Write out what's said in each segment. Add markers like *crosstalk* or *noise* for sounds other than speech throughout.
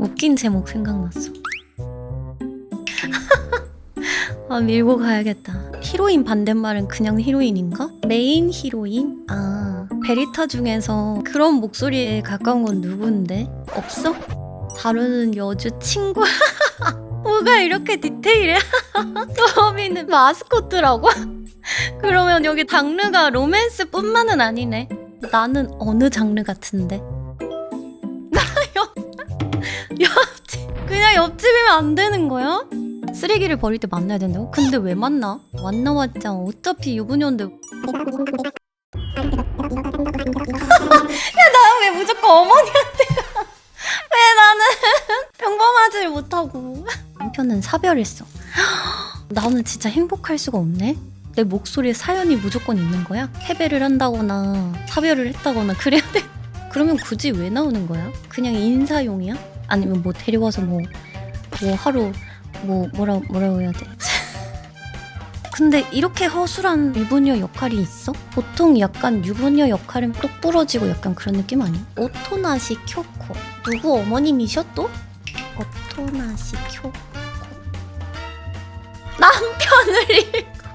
웃긴 제목 생각났어. *laughs* 아 밀고 가야겠다. 히로인 반대말은 그냥 히로인인가? 메인 히로인? 아 베리타 중에서 그런 목소리에 가까운 건 누군데? 없어? 다루는 여주 친구? *laughs* 뭐가 이렇게 디테일해? *laughs* 더비는 마스코트라고? 그러면 여기 장르가 로맨스뿐만은 아니네. 나는 어느 장르 같은데? 그냥 옆집이면 안 되는 거야? 쓰레기를 버릴 때 만나야 된다고? 근데 왜 만나? 만나봤자 어차피 유부녀인데 야 나 왜 무조건 어머니한테 가? 왜 나는 평범하지 못하고 남편은 사별했어 나는 진짜 행복할 수가 없네 내 목소리에 사연이 무조건 있는 거야? 패배를 한다거나 사별을 했다거나 그래야 돼? 그러면 굳이 왜 나오는 거야? 그냥 인사용이야? 아니면 뭐 데려와서 뭐, 뭐 하루 뭐 뭐라 뭐라고 해야 돼? *laughs* 근데 이렇게 허술한 유부녀 역할이 있어? 보통 약간 유부녀 역할은 똑 부러지고 약간 그런 느낌 아니야? 오토나시 쿄코 누구 어머님이셔 또? 오토나시 쿄코 남편을 *laughs* 잃고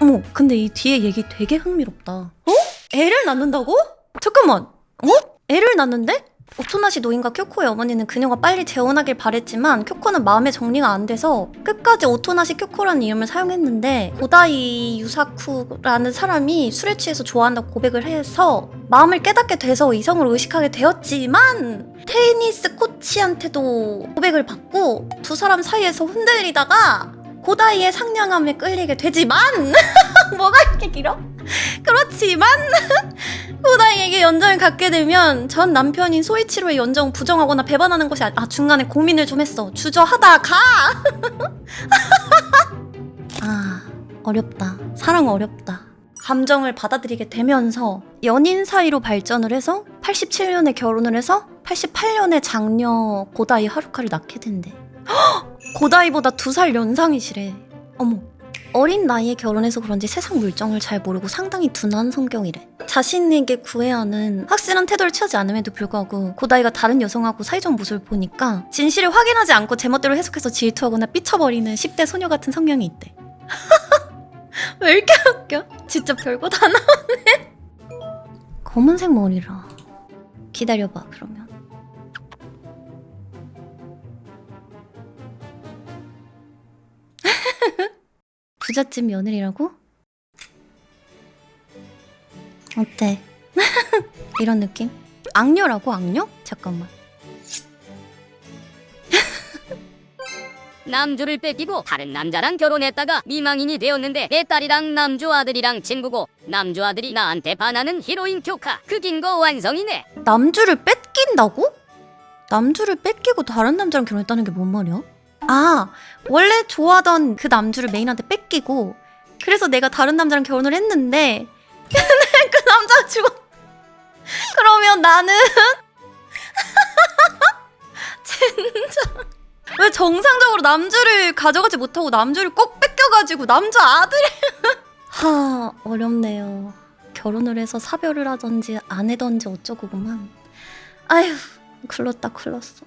어머 근데 이 뒤에 얘기 되게 흥미롭다 어? 애를 낳는다고? 잠깐만 어? 애를 낳는데? 오토나시 노인과 쿄코의 어머니는 그녀가 빨리 재혼하길 바랬지만 쿄코는 마음의 정리가 안 돼서 끝까지 오토나시 쿄코라는 이름을 사용했는데 고다이 유사쿠라는 사람이 술에 취해서 좋아한다고 고백을 해서 마음을 깨닫게 돼서 이성을 의식하게 되었지만 테니스 코치한테도 고백을 받고 두 사람 사이에서 흔들리다가 고다이의 상냥함에 끌리게 되지만 *laughs* 뭐가 이렇게 길어? 그렇지만 고다이에게 연정을 갖게 되면 전 남편인 소이치로의 연정을 부정하거나 배반하는 것이 아니 아 중간에 고민을 좀 했어. 주저하다 가! *laughs* 아 어렵다. 사랑 어렵다. 감정을 받아들이게 되면서 연인 사이로 발전을 해서 87년에 결혼을 해서 88년에 장녀 고다이 하루카를 낳게 된대. 헉! *gasps* 고다이보다 두 살 연상이시래. 어머 어린 나이에 결혼해서 그런지 세상 물정을 잘 모르고 상당히 둔한 성경이래. 자신에게 구애하는 확실한 태도를 취하지 않음에도 불구하고 고다이가 다른 여성하고 사이좋은 모습을 보니까 진실을 확인하지 않고 제멋대로 해석해서 질투하거나 삐쳐버리는 10대 소녀 같은 성향이 있대. *laughs* 왜 이렇게 웃겨? 진짜 별거 다 나오네. 검은색 머리라. 기다려봐 그러면. *laughs* 부잣집 며느리라고? 어때? *laughs* 이런 느낌? 악녀라고 악녀? 잠깐만. *laughs* 남주를 뺏기고 다른 남자랑 결혼했다가 미망인이 되었는데 내 딸이랑 남주 아들이랑 친구고 남주 아들이 나한테 반하는 히로인 교카 그긴거 완성이네 남주를 뺏긴다고? 남주를 뺏기고 다른 남자랑 결혼했다는 게 뭔 말이야? 아, 원래 좋아하던 그 남주를 메인한테 뺏기고 그래서 내가 다른 남자랑 결혼을 했는데 *laughs* 그 남자가 죽어. *laughs* 그러면 나는 *laughs* 진짜 왜 정상적으로 남주를 가져가지 못하고 남주를 꼭 뺏겨가지고 남주 아들이 하 어렵네요. 결혼을 해서 사별을 하던지 안 해던지 어쩌고구만. 아휴, 글렀다 글렀어.